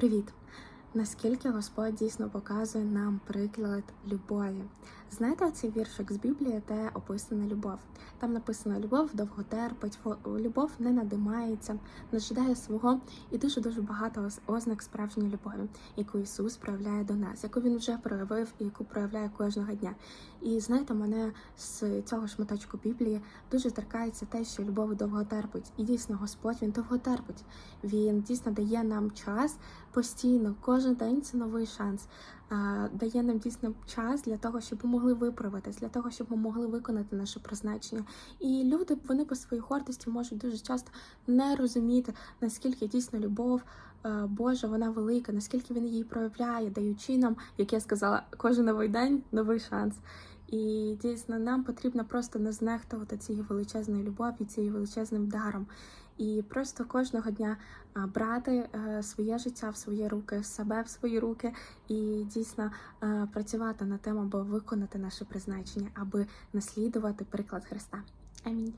Привіт! Наскільки Господь дійсно показує нам приклад любові? Знаєте оцей віршик з Біблії, де описана любов? Там написано: любов довго терпить, любов не надимається, не жадає свого, і дуже дуже багато ознак справжньої любові, яку Ісус проявляє до нас, яку він вже проявив і яку проявляє кожного дня. І знаєте, мене з цього шматочку Біблії дуже торкається те, що любов довго терпить. І дійсно, Господь він довго терпить. Він дійсно дає нам час постійно, кожен день це новий шанс. Дає нам дійсно час для того, щоб ми могли виправитись, для того, щоб ми могли виконати наше призначення. І люди вони по своїй гордості можуть дуже часто не розуміти, наскільки дійсно любов е, Божа вона велика, наскільки він її проявляє, даючи нам, як я сказала, кожен новий день новий шанс. І дійсно нам потрібно просто не знехтувати цією величезною любов'ю, цією величезним даром. І просто кожного дня брати е, своє життя в свої руки, себе в свої руки, і дійсно е, працювати над тим, аби виконати наше призначення, аби наслідувати приклад Христа. Амінь.